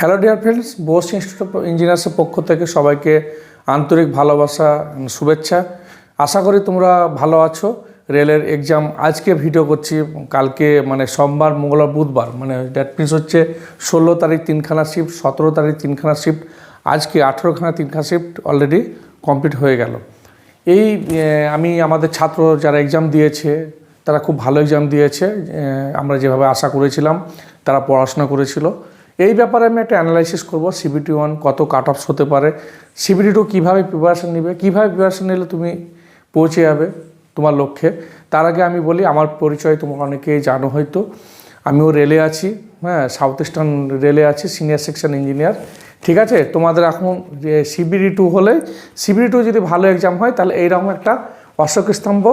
Hello dear friends Bose institute of ইঞ্জিনিয়ার্সের পক্ষ থেকে সবাইকে আন্তরিক ভালোবাসা শুভেচ্ছা। আশা করি তোমরা ভালো আছো। রেলের এক্সাম আজকে ভিডিও করছি, কালকে মানে সোমবার, মঙ্গলবার, বুধবার। মানে দ্যাট মিনস হচ্ছে ষোলো তারিখ তিনখানা শিফট সতেরো তারিখ তিনখানা শিফট আজকে আঠেরোখানা তিনখানা শিফট অলরেডি কমপ্লিট হয়ে গেল। এই আমি আমাদের ছাত্র যারা এক্সাম দিয়েছে, তারা খুব ভালো এক্সাম দিয়েছে। আমরা যেভাবে আশা করেছিলাম, তারা পড়াশোনা করেছিল। এই ব্যাপারে আমি একটা অ্যানালাইসিস করব সিবিটি ওয়ান কত কাট অফস হতে পারে সিবিটি টু কীভাবে প্রিপারেশন নেবে, কীভাবে প্রিপারেশন নিলে তুমি পৌঁছে যাবে তোমার লক্ষ্যে। তার আগে আমি বলি, আমার পরিচয় তোমার অনেকেই জানো হয়তো, আমিও রেলে আছি হ্যাঁ সাউথ ইস্টার্ন রেলে আছি সিনিয়র সেকশন ইঞ্জিনিয়ার ঠিক আছে? তোমাদের এখন যে সিবিডি টু হলে সিবিডি টু যদি ভালো এক্সাম হয়, তাহলে এইরকম একটা অশোক স্তম্ভ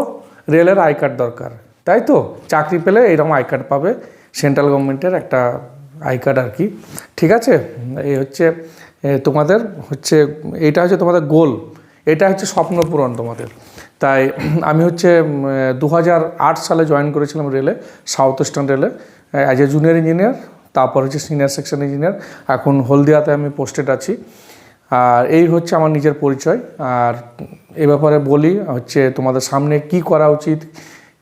রেলের আই কার্ড দরকার। তাই তো? চাকরি পেলে এইরকম আই কার্ড পাবে সেন্ট্রাল গভর্নমেন্টের একটা আই কার্ড আর কি। ঠিক আছে? এই হচ্ছে তোমাদের হচ্ছে এটা হচ্ছে তোমাদের গোল। এটা হচ্ছে স্বপ্ন পূরণ তোমাদের। তাই আমি হচ্ছে দু হাজার আট সালে জয়েন করেছিলাম রেলে সাউথ ইস্টার্ন রেলে অ্যাজ এ জুনিয়র ইঞ্জিনিয়ার তারপর হচ্ছে সিনিয়র সেকশন ইঞ্জিনিয়ার এখন হলদিয়াতে আমি পোস্টেড আছি। আর এই হচ্ছে আমার নিজের পরিচয়। আর এ ব্যাপারে বলি, হচ্ছে তোমাদের সামনে কি করা উচিত,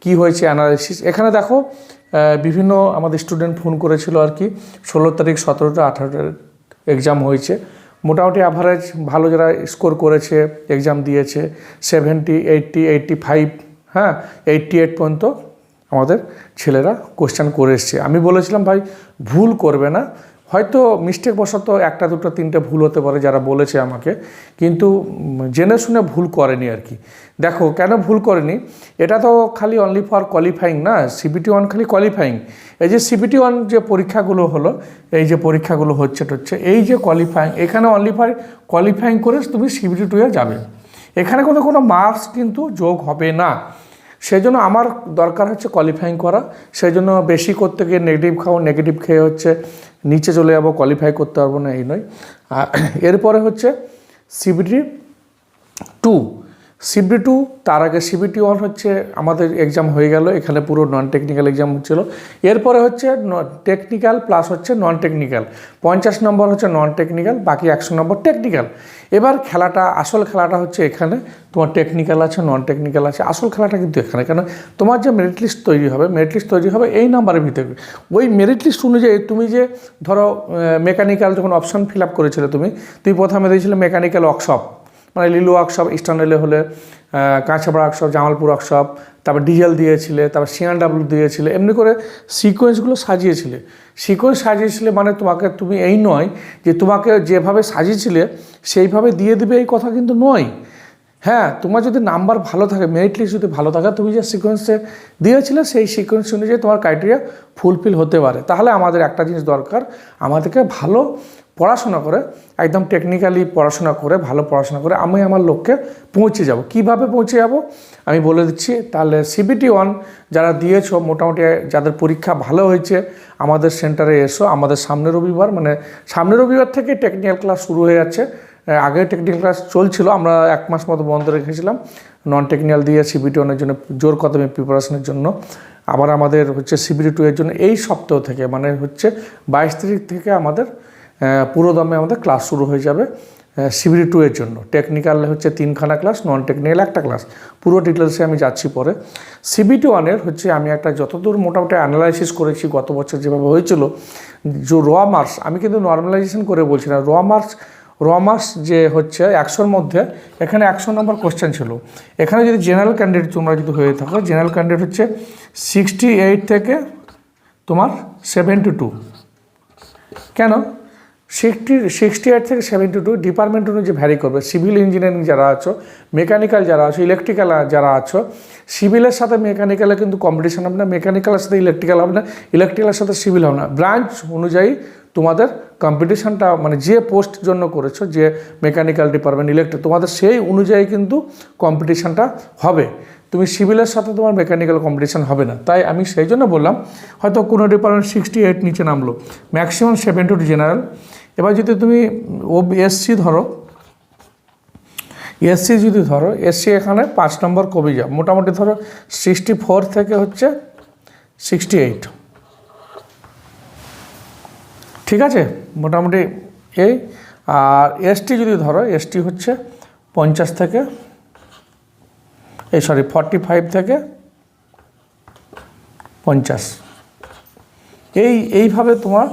কি হয়েছে অ্যানালাইসিস এখানে দেখো বিভিন্ন আমাদের স্টুডেন্ট ফোন করেছিল আর কি, ষোলো তারিখ, সতেরোটা আঠারোটা এক্সাম হয়েছে। মোটামুটি অ্যাভারেজ ভালো যারা স্কোর করেছে এক্সাম দিয়েছে সেভেন্টি এইটটি এইটটি ফাইভ হ্যাঁ এইটটি এইট পর্যন্ত আমাদের ছেলেরা কোশ্চেন করে এসছে। আমি বলেছিলাম, ভাই, ভুল করবে না। হয়তো মিস্টেক বশত একটা, দুটো, তিনটে ভুল হতে পারে যারা বলেছে আমাকে, কিন্তু জেনে শুনে ভুল করেনি আর কি। দেখো, কেন ভুল করেনি? এটা তো খালি অনলি ফর কোয়ালিফাইং না সিবিটি ওয়ান খালি কোয়ালিফাইং এই যে সিবিটি ওয়ান যে পরীক্ষাগুলো হলো, এই যে পরীক্ষাগুলো হচ্ছে হচ্ছে এই যে কোয়ালিফাইং এখানে অনলি ফর কোয়ালিফাইং করে তুমি সিবিটি টুয়ে যাবে। এখানে কোনো কোনো মার্কস কিন্তু যোগ হবে না। সেই জন্য আমার দরকার হচ্ছে কোয়ালিফাইং করা সেই জন্য বেশি করতে গিয়ে নেগেটিভ খাও নেগেটিভ খেয়ে হচ্ছে নিচে চলে যাব কোয়ালিফাই করতে পারব না এই নয়। এরপরে হচ্ছে সিবিডি টু সিবিটি টু তার আগে সিবিটি ওয়ান হচ্ছে আমাদের এক্সাম হয়ে গেল, এখানে পুরো নন টেকনিক্যাল এক্সাম হচ্ছিল। এরপরে হচ্ছে টেকনিক্যাল প্লাস হচ্ছে নন টেকনিক্যাল পঞ্চাশ নম্বর হচ্ছে নন টেকনিক্যাল বাকি একশো নম্বর টেকনিক্যাল এবার খেলাটা, আসল খেলাটা হচ্ছে এখানে, তোমার টেকনিক্যাল আছে নন টেকনিক্যাল আছে, আসল খেলাটা কিন্তু এখানে। কেন? তোমার যে মেরিট লিস্ট তৈরি হবে মেরিট লিস্ট তৈরি হবে এই নাম্বারের ভিতরে। ওই মেরিট লিস্ট অনুযায়ী তুমি যে, ধরো মেকানিক্যাল যখন অপশন ফিল আপ করেছিলে তুমি তুমি প্রথমে দিয়েছিলে মেকানিক্যাল ওয়ার্কশপ মানে লিলু ওয়ার্কশপ, ইস্টার্ন রেলে হলে কাঁচাপাড়া ওয়ার্কশপ, জামালপুর ওয়ার্কশপ, তারপর ডিজেল দিয়েছিলে, তারপর সিআনডাব্লিউ দিয়েছিলে, এমনি করে সিকোয়েন্সগুলো সাজিয়েছিলে। সিকোয়েন্স সাজিয়েছিলে মানে তোমাকে, তুমি এই নয় যে তোমাকে যেভাবে সাজিয়েছিলে, সেইভাবে দিয়ে দিবে এই কথা কিন্তু নয়। হ্যাঁ তোমার যদি নাম্বার ভালো থাকে মেরিট লিস্ট যদি ভালো থাকে, তুমি যে সিকোয়েন্সে দিয়েছিলে, সেই সিকোয়েন্স অনুযায়ী তোমার ক্রাইটেরিয়া ফুলফিল হতে পারে। তাহলে আমাদের একটা জিনিস দরকার, আমাদেরকে ভালো পড়াশোনা করে, একদম টেকনিক্যালি পড়াশোনা করে, ভালো পড়াশোনা করে আমি আমার লক্ষ্যে পৌঁছে যাব। কীভাবে পৌঁছে যাব? আমি বলে দিচ্ছি, তাহলে সিবিটি ওয়ান যারা দিয়েছ, মোটামুটি যাদের পরীক্ষা ভালো হয়েছে, আমাদের সেন্টারে এসো। আমাদের সামনের রবিবার মানে সামনের রবিবার থেকে টেকনিক্যাল ক্লাস শুরু হয়ে যাচ্ছে। আগে টেকনিক্যাল ক্লাস চলছিল, আমরা এক মাস মতো বন্ধ রেখেছিলাম। নন টেকনিক্যাল দিয়ে সিবিটি ওয়ানের জন্য জোর কদমে প্রিপারেশনের জন্য। আবার আমাদের হচ্ছে সিবিটি টু এর জন্য এই সপ্তাহ থেকে মানে হচ্ছে বাইশ তারিখ থেকে আমাদের আহ, পুরো দমে আমাদের ক্লাস শুরু হয়ে যাবে সিবিডি টু এর জন্য। টেকনিক্যাল হচ্ছে তিনখানা ক্লাস নন টেকনিক্যাল একটা ক্লাস পুরো ডিটেলসে আমি যাচ্ছি পরে। সিবিটি ওয়ানের হচ্ছে আমি একটা যতদূর মোটামুটি অ্যানালাইসিস করেছি গত বছর যেভাবে হয়েছিল যে র মার্কস আমি কিন্তু নর্মালাইজেশন করে বলছি না। র মার্কস র মার্কস যে হচ্ছে একশোর মধ্যে এখানে একশো নম্বর কোশ্চেন ছিল। এখানে যদি জেনারেল ক্যান্ডিডেট তোমরা যদি হয়ে থাকো জেনারেল ক্যান্ডিডেট হচ্ছে সিক্সটি এইট থেকে তোমার সেভেন্টি টু কেন? সিক্সটি সিক্সটি এইট থেকে সেভেন্টি টু ডিপার্টমেন্ট অনুযায়ী ভ্যারি করবে। সিভিল ইঞ্জিনিয়ারিং যারা আছো, মেকানিক্যাল যারা আছো ইলেকট্রিক্যাল যারা আছো, সিভিলের সাথে মেকানিক্যালে কিন্তু কম্পিটিশন হবে না মেকানিক্যালের সাথে ইলেকট্রিক্যাল হবে না ইলেকট্রিক্যালের সাথে সিভিল হবে না। ব্রাঞ্চ অনুযায়ী তোমাদের কম্পিটিশনটা মানে যে পোস্ট জন্য করেছ, যে মেকানিক্যাল ডিপার্টমেন্ট ইলেকট্রিক তোমাদের সেই অনুযায়ী কিন্তু কম্পিটিশনটা হবে। তুমি সিভিলের সাথে তোমার মেকানিক্যাল কম্পিটিশন হবে না। তাই আমি সেই জন্য বললাম, হয়তো কোনো ডিপার্টমেন্ট সিক্সটি এইট নিচে নামলো। ম্যাক্সিমাম সেভেন্টি টু জেনারেল এবার যদি তুমি ও এসসি ধরো এসসি যদি ধরো এসসি এখানে পাঁচ নম্বর কবি যা মোটামুটি ধরো সিক্সটি ফোর থেকে হচ্ছে সিক্সটি এইট ঠিক আছে? মোটামুটি এই। আর এসটি যদি ধরো এসটি হচ্ছে পঞ্চাশ থেকে, এই সরি ফর্টি ফাইভ থেকে পঞ্চাশ। এই, এইভাবে তোমার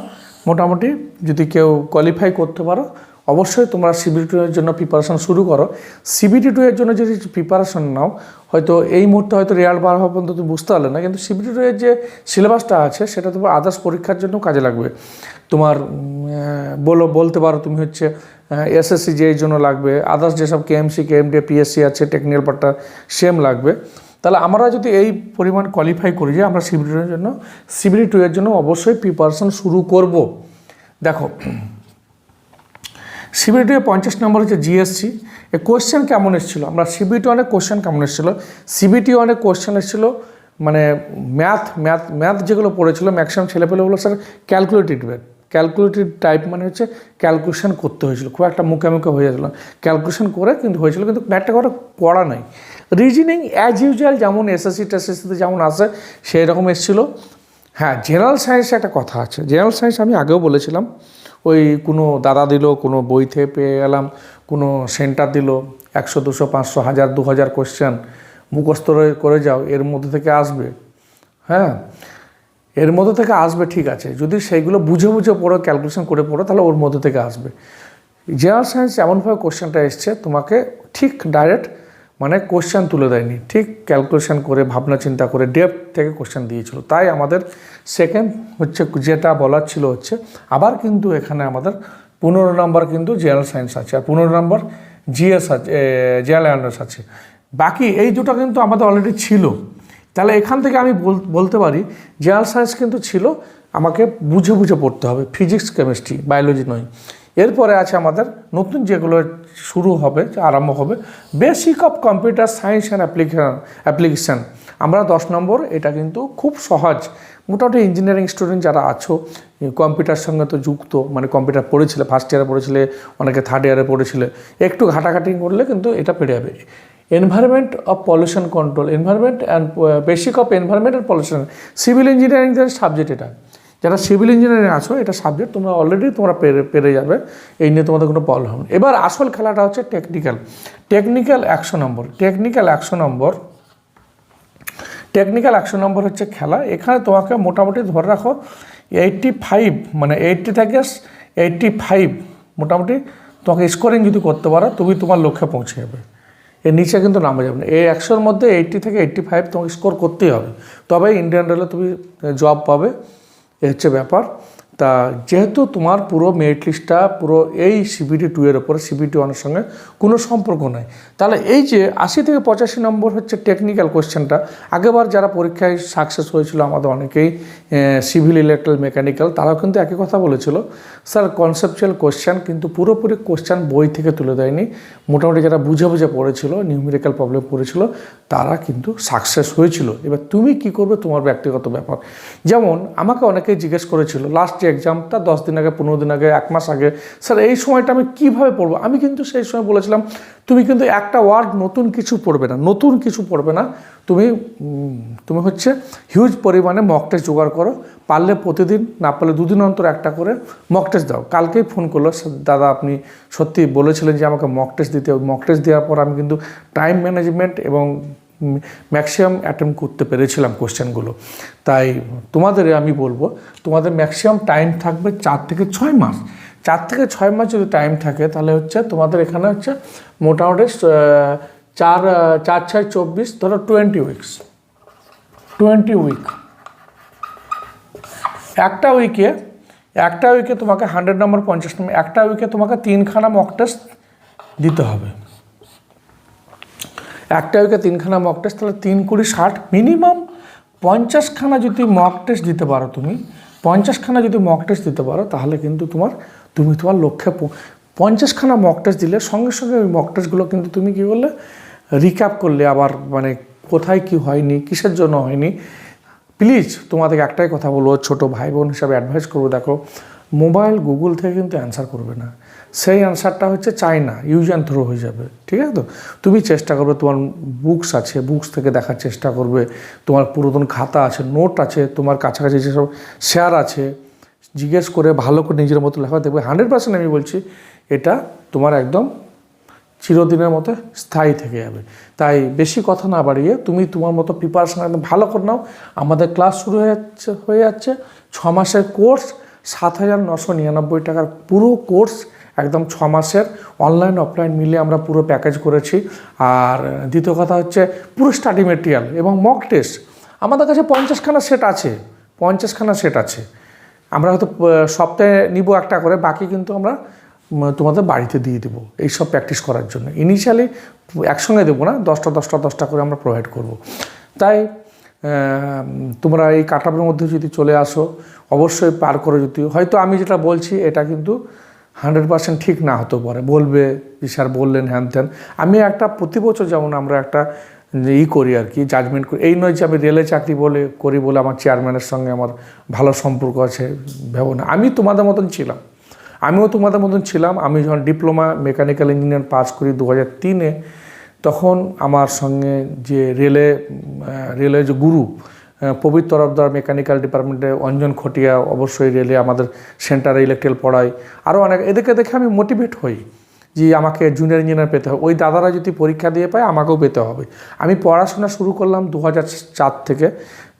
মোটামুটি যদি কেউ কোয়ালিফাই করতে পারো, অবশ্যই তোমরা সিবিটি টু এর জন্য প্রিপারেশন শুরু করো। সিবিটি টু এর জন্য যদি প্রিপারেশন নাও, হয়তো এই মুহূর্তে হয়তো রেয়াল বার হওয়া পর্যন্ত তুমি বুঝতে পারলে না, কিন্তু সিবিটি টু এর যে সিলেবাসটা আছে, সেটা তোমার আদার্স পরীক্ষার জন্য কাজে লাগবে। তোমার বলো, বলতে পারো তুমি হচ্ছে এসএসসি যে জন্য লাগবে আদার্স যেসব কেএমসি কেএমডি পিএসসি আছে টেকনিক্যাল পার্টটা সেম লাগবে। তাহলে আমরা যদি এই পরিমাণ কোয়ালিফাই করি যে আমরা এর জন্য সিবিটি টু এর জন্য অবশ্যই প্রিপারেশন শুরু করব। দেখো সিবিটি পঞ্চাশ নম্বর হচ্ছে জিএসসি এ কোশ্চেন কেমন এসেছিল? আমরা সিবিটি অনেক কোশ্চেন কেমন এসেছিল? সিবিটি অনেক কোশ্চেন এসেছিল মানে ম্যাথ ম্যাথ ম্যাথ যেগুলো পড়েছিল maximum ছেলেপেলেগুলো sir calculated math calculated type মানে হচ্ছে ক্যালকুলেশন করতে হয়েছিল। খুব একটা মুখে মুখে হয়ে যাচ্ছিল ক্যালকুলেশন করে কিন্তু হয়েছিল, কিন্তু ম্যাথটা করে পড়া নাই। রিজনিং অ্যাজ ইউজুয়াল যেমন এসএসসি টেসএসসিতে যেমন আসে সেই রকম এসেছিল। হ্যাঁ জেনারেল সায়েন্সে একটা কথা আছে। জেনারেল সায়েন্স আমি আগেও বলেছিলাম, ওই কোনো দাদা দিল, কোনো বই থেকে পেয়ে গেলাম, কোনো সেন্টার দিল, একশো, দুশো, পাঁচশো, হাজার, দু হাজার কোশ্চেন মুখস্থ করে- করে যাও, এর মধ্যে থেকে আসবে। হ্যাঁ এর মধ্যে থেকে আসবে, ঠিক আছে। যদি সেইগুলো বুঝে বুঝে পড়ো ক্যালকুলেশন করে পড়ো, তাহলে ওর মধ্যে থেকে আসবে। জেনারেল সায়েন্স এমনভাবে কোশ্চেনটা এসছে, তোমাকে ঠিক ডাইরেক্ট মানে কোশ্চেন তুলে দেয়নি। ঠিক ক্যালকুলেশন করে, ভাবনা চিন্তা করে ডেপ থেকে কোশ্চেন দিয়েছিল। তাই আমাদের সেকেন্ড হচ্ছে যেটা বলার ছিল হচ্ছে, আবার কিন্তু এখানে আমাদের পনেরো নম্বর কিন্তু জেনারেল সায়েন্স আছে আর পনেরো নম্বর জিএস আছে জেনারেল অ্যাওয়ারনেস আছে। বাকি এই দুটো কিন্তু আমাদের অলরেডি ছিল। তাহলে এখান থেকে আমি বল- বলতে পারি, জেনারেল সায়েন্স কিন্তু ছিল, আমাকে বুঝে বুঝে পড়তে হবে। ফিজিক্স কেমিস্ট্রি বায়োলজি নয়। এরপরে আছে আমাদের নতুন যেগুলো শুরু হবে, আরম্ভ হবে basic of computer science and application application আমরা দশ নম্বর, এটা কিন্তু খুব সহজ। মোটামুটি ইঞ্জিনিয়ারিং স্টুডেন্ট যারা আছো কম্পিউটার সঙ্গে তো যুক্ত মানে কম্পিউটার পড়েছিলে ফার্স্ট ইয়ারে পড়েছিলে, অনেকে থার্ড ইয়ারে পড়েছিলে, একটু ঘাটাঘাটি করলে কিন্তু এটা পেরে যাবে। Environment of pollution control environment and basic of environment and pollution civil engineering subject এটা। যারা সিভিল ইঞ্জিনিয়ারিং আছো, এটা সাবজেক্ট তোমরা অলরেডি তোমরা পেরে পেরে যাবে। এই নিয়ে তোমাদের কোনো প্রবলেম হবে। এবার আসল খেলাটা হচ্ছে টেকনিক্যাল টেকনিক্যাল একশো নম্বর। টেকনিক্যাল একশো নম্বর। টেকনিক্যাল একশো নম্বর হচ্ছে খেলা। এখানে তোমাকে মোটামুটি ধরে রাখো এইটটি ফাইভ মানে এইটটি থেকে এইটটি ফাইভ মোটামুটি তোমাকে স্কোরিং যদি করতে পারো, তুমি তোমার লক্ষ্যে পৌঁছে যাবে। এর নিচে কিন্তু নামা যাবে না। এই একশোর মধ্যে এইটটি থেকে এইটটি ফাইভ তোমাকে স্কোর করতেই হবে। তবে ইন্ডিয়ান রেলে তুমি জব পাবে। এ হচ্ছে ব্যাপার। তা যেহেতু তোমার পুরো মেরিট লিস্টটা পুরো এই সিবিটি টু এর ওপরে সিবিটি ওয়ানের সঙ্গে কোনো সম্পর্ক নাই। তাহলে এই যে আশি থেকে পঁচাশি নম্বর হচ্ছে টেকনিক্যাল কোশ্চেনটা আগেবার যারা পরীক্ষায় সাকসেস হয়েছিল আমাদের অনেকেই সিভিল ইলেকট্রাল মেকানিক্যাল তারাও কিন্তু একই কথা বলেছিল। স্যার কনসেপচুয়াল কোশ্চেন কিন্তু পুরোপুরি কোশ্চেন বই থেকে তুলে দেয়নি। মোটামুটি যারা বুঝে বুঝে পড়েছিল নিউমেরিক্যাল প্রবলেম পড়েছিল তারা কিন্তু সাকসেস হয়েছিল। এবার তুমি কি করবে তোমার ব্যক্তিগত ব্যাপার? যেমন আমাকে অনেকেই জিজ্ঞেস করেছিল লাস্ট যে এক্সামটা দশ দিন আগে পনেরো দিন আগে এক মাস আগে। স্যার এই সময়টা আমি কীভাবে পড়ব? আমি কিন্তু সেই সময় বলেছিলাম তুমি কিন্তু একটা ওয়ার্ড নতুন কিছু পড়বে না নতুন কিছু পড়বে না। তুমি তুমি হচ্ছে হিউজ পরিমাণে মক টেস্ট জোগাড় করো। পারলে প্রতিদিন না পারলে দুদিন অন্তর একটা করে মক টেস্ট দাও। কালকেই ফোন করল "স্যার, দাদা আপনি সত্যি বলেছিলেন যে আমাকে মক টেস্ট দিতে হবে। মক টেস্ট দেওয়ার পর আমি কিন্তু টাইম ম্যানেজমেন্ট এবং ম্যাক্সিমাম অ্যাটেম্প করতে পেরেছিলাম কোশ্চেনগুলো। তাই তোমাদের আমি বলব, তোমাদের ম্যাক্সিমাম টাইম থাকবে চার থেকে ছয় মাস। চার থেকে ছয় মাস যদি টাইম থাকে, তাহলে হচ্ছে তোমাদের এখানে হচ্ছে মোটামুটি চার চার ছয় চব্বিশ, ধরো টোয়েন্টি উইকস টোয়েন্টি উইক একটা উইকে একটা উইকে তোমাকে হান্ড্রেড নম্বর পঞ্চাশ নম্বর একটা উইকে তোমাকে তিনখানা মক টেস্ট দিতে হবে। একটা উইকে তিনখানা মক টেস্ট তাহলে তিন কুড়ি ষাট মিনিমাম পঞ্চাশখানা যদি মক টেস্ট দিতে পারো তুমি, পঞ্চাশখানা যদি মক টেস্ট দিতে পারো, তাহলে কিন্তু তোমার, তুমি তোমার লক্ষ্যে পঞ্চাশখানা মক টেস্ট দিলে সঙ্গে সঙ্গে ওই মক টেস্টগুলো কিন্তু তুমি কী করলে রিক্যাপ করলে আবার মানে কোথায় কি হয়নি, কিসের জন্য হয়নি। প্লিজ তোমাদেরকে একটাই কথা বলব, ছোটো ভাই বোন হিসাবে অ্যাডভাইস করব, দেখো মোবাইল গুগল থেকে কিন্তু অ্যান্সার করবে না। সেই অ্যান্সারটা হচ্ছে চাই না ইউজ অ্যান্ড থ্রো হয়ে যাবে, ঠিক আছে তো? তুমি চেষ্টা করবে, তোমার বুকস আছে বুকস থেকে দেখার চেষ্টা করবে, তোমার পুরাতন খাতা আছে নোট আছে, তোমার কাছাকাছি যেসব শেয়ার আছে, জিজ্ঞেস করে ভালো করে নিজের মতো লেখা, দেখবে হান্ড্রেড পার্সেন্ট আমি বলছি, এটা তোমার একদম চিরদিনের মতো স্থায়ী থেকে যাবে। তাই বেশি কথা না বাড়িয়ে তুমি তোমার মতো প্রিপারেশন একদম ভালো করে নাও। আমাদের ক্লাস শুরু হয়ে যাচ্ছে হয়ে যাচ্ছে ছ মাসের কোর্স সাত হাজার নশো নিরানব্বই টাকার পুরো কোর্স একদম ছ মাসের অনলাইন অফলাইন মিলে আমরা পুরো প্যাকেজ করেছি। আর দ্বিতীয় কথা হচ্ছে পুরো স্টাডি মেটেরিয়াল এবং মক টেস্ট আমাদের কাছে পঞ্চাশখানা সেট আছে, পঞ্চাশখানা সেট আছে। আমরা হয়তো সপ্তাহে নিব একটা করে, বাকি কিন্তু আমরা তোমাদের বাড়িতে দিয়ে দেবো এইসব প্র্যাকটিস করার জন্য। ইনিশিয়ালি একসঙ্গে দেবো না, দশটা দশটা দশটা করে আমরা প্রোভাইড করব। তাই তোমরা এই কাটাপের মধ্যে যদি চলে আসো, অবশ্যই পার করে যদি, হয়তো আমি যেটা বলছি, এটা কিন্তু হান্ড্রেড পার্সেন্ট ঠিক না হতে পারে। বলবে স্যার বললেন, হ্যান ত্যান। আমি একটা প্রতি বছর যেমন আমরা একটা ই করি আর কি জাজমেন্ট করি। এই নয় যে আমি রেলে চাকরি বলে, করি বলে আমার চেয়ারম্যানের সঙ্গে আমার ভালো সম্পর্ক আছে, ভেবো না। আমি তোমাদের মতন ছিলাম। আমিও তোমাদের মতন ছিলাম। আমি যখন ডিপ্লোমা মেকানিক্যাল ইঞ্জিনিয়ার পাস করি দু হাজার তিনে, তখন আমার সঙ্গে যে রেলে রেলের যে গুরু পবিত্র তরফদার মেকানিক্যাল ডিপার্টমেন্টে অঞ্জন খটিয়া অবশ্যই রেলে আমাদের সেন্টারে ইলেকট্রিক্যাল পড়াই আরও অনেক, এদেরকে দেখে আমি মোটিভেট হই যে আমাকে জুনিয়র ইঞ্জিনিয়ার পেতে হবে। ওই দাদারা যদি পরীক্ষা দিয়ে পায়, আমাকেও পেতে হবে। আমি পড়াশোনা শুরু করলাম দু চার থেকে।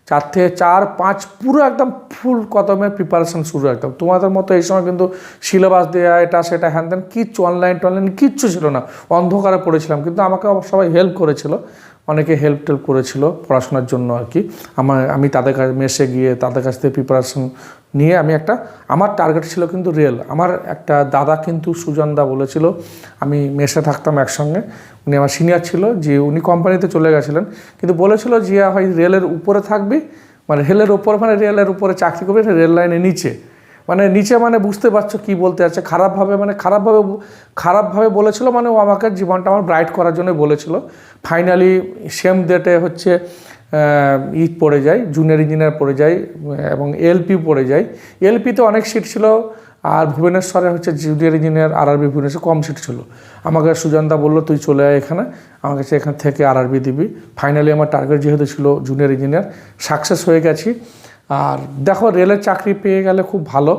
চার থেকে চার, পাঁচ, পুরো একদম ফুল কদমের প্রিপারেশন শুরু একদম। তোমাদের মতো এই সময় কিন্তু সিলেবাস দেওয়া এটা, সেটা হ্যান ত্যান কিচ্ছু অনলাইন টনলাইন কিচ্ছু ছিল না। অন্ধকারে পড়েছিলাম। কিন্তু আমাকে সবাই হেল্প করেছিল। অনেকে হেল্প টেল্প করেছিল পড়াশোনার জন্য আর কি। আমার, আমি তাদের কাছে, মেসে গিয়ে তাদের কাছ থেকে প্রিপারেশন নিয়ে আমি একটা, আমার টার্গেট ছিল কিন্তু রেল আমার একটা দাদা কিন্তু সুজন দা বলেছিল, আমি মেসে থাকতাম একসঙ্গে। উনি আমার সিনিয়র ছিল, যে উনি কোম্পানিতে চলে গেছিলেন। কিন্তু বলেছিল যে হয় রেলের উপরে থাকবি? মানে রেলের উপরে মানে রেলের উপরে চাকরি করবি? রেল লাইনের নিচে। মানে নিচে মানে বুঝতে পারছ কি বলতে যাচ্ছে খারাপভাবে মানে খারাপভাবে খারাপভাবে বলেছিল মানে ও আমাকে জীবনটা আমার ব্রাইট করার জন্য বলেছিল। ফাইনালি সেম ডেটে হচ্ছে ঈদ পড়ে যায় জুনিয়র ইঞ্জিনিয়ার পড়ে যায়, এবং এলপি পড়ে যায়। এলপিতে অনেক সিট ছিল, আর ভুবনেশ্বরে হচ্ছে জুনিয়র ইঞ্জিনিয়ার আর আরবি ভুবনেশ্বর কম সিট ছিল। আমাকে সুজনদা বলল, তুই চলে আয় এখানে, আমাকে এখান থেকে আর আরবি দিবি। ফাইনালি আমার টার্গেট যেহেতু ছিল জুনিয়র ইঞ্জিনিয়ার সাকসেস হয়ে গেছি। আর দেখো, রেলের চাকরি পেয়ে গেলে খুব ভালো।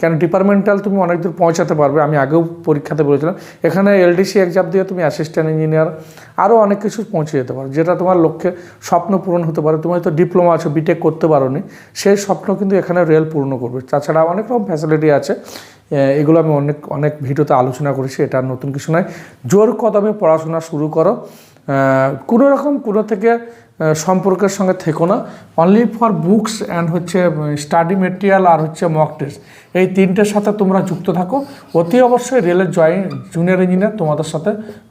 কেন ডিপার্টমেন্টাল তুমি অনেক দূর পৌঁছাতে পারবে। আমি আগেও পরীক্ষাতে বলেছিলাম। এখানে এলডিসি এক্সাম দিয়ে তুমি অ্যাসিস্ট্যান্ট ইঞ্জিনিয়ার আরও অনেক কিছু পৌঁছে যেতে পারো। যেটা তোমার লক্ষ্যে স্বপ্ন পূরণ হতে পারে। তুমি হয়তো ডিপ্লোমা আছো বিটেক করতে পারো নি সেই স্বপ্ন কিন্তু এখানে রেল পূর্ণ করবে। তাছাড়া অনেক রকম ফ্যাসিলিটি আছে। এগুলো আমি অনেক অনেক ভিডিওতে আলোচনা করেছি। এটা নতুন কিছু নয়। জোর কদমে পড়াশোনা শুরু করো। কোনো রকম কোনো থেকে সম্পর্কের সঙ্গে থেকো না। অনলি ফর বুকস অ্যান্ড হচ্ছে স্টাডি মেটেরিয়াল আর হচ্ছে মক টেস্ট এই তিনটের সাথে তোমরা যুক্ত থাকো। অতি অবশ্যই রেলের জয়েন জুনিয়র ইঞ্জিনিয়ার তোমাদের সাথে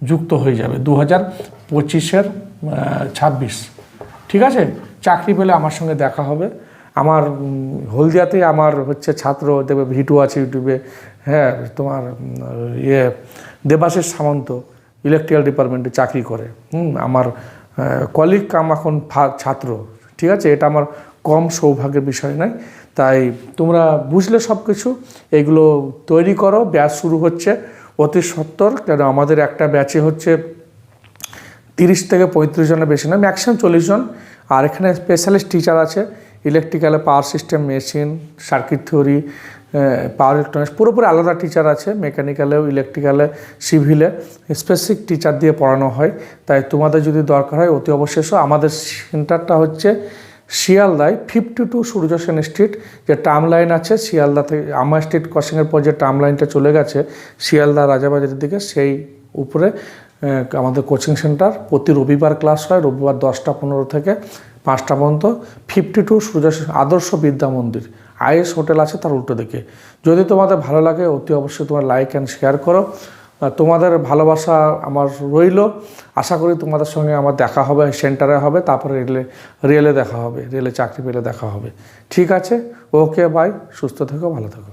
যুক্ত হয়ে যাবে দু হাজার পঁচিশের ছাব্বিশ। ঠিক আছে? চাকরি পেলে আমার সঙ্গে দেখা হবে। আমার হলদিয়াতে আমার হচ্ছে ছাত্র, দেবে ভিডিও আছে ইউটিউবে। হ্যাঁ তোমার ইয়ে দেবাশিস সামন্ত। ইলেকট্রিক্যাল ডিপার্টমেন্টে চাকরি করে। হুম, আমার কলিগ কাম এখন ছাত্র, ঠিক আছে? এটা আমার কম সৌভাগ্যের বিষয় নয়। তাই তোমরা বুঝলে সব কিছু এগুলো তৈরি করো, ব্যাচ শুরু হচ্ছে অতি সত্তর, কেন আমাদের একটা ব্যাচে হচ্ছে তিরিশ থেকে পঁয়ত্রিশ জনের বেশি না ম্যাক্সিমাম চল্লিশ জন। আর এখানে স্পেশালিস্ট টিচার আছে। ইলেকট্রিক্যালে power system machine circuit theory power electronics পুরোপুরি আলাদা টিচার আছে মেকানিক্যালেও ইলেকট্রিক্যালে সিভিলে স্পেসিফিক টিচার দিয়ে পড়ানো হয়। তাই তোমাদের যদি দরকার হয়, অতি অবশ্যই আমাদের সেন্টারটা হচ্ছে শিয়ালদায় fifty two Surya Sen street যে টার্ম লাইন আছে, শিয়ালদা থেকে আমার স্ট্রিট ক্রসিংয়ের পর যে টার্ম লাইনটা চলে গেছে, শিয়ালদা রাজাবাজারের দিকে, সেই উপরে আমাদের কোচিং সেন্টার প্রতি রবিবার ক্লাস হয়, রবিবার দশটা পনেরো থেকে পাঁচটা পর্যন্ত ফিফটি টু সূর্য আদর্শ বিদ্যা মন্দির। আইএস হোটেল আছে তার উল্টো দিকে। যদি তোমাদের ভালো লাগে, অতি অবশ্যই তোমার লাইক অ্যান্ড শেয়ার করো। তোমাদের ভালোবাসা আমার রইল। আশা করি তোমাদের সঙ্গে আমার দেখা হবে, সেন্টারে হবে, তারপরে রেলে রেলে দেখা হবে, রেলে চাকরি পেলে দেখা হবে। ঠিক আছে ওকে বাই সুস্থ থেকো, ভালো থেকো।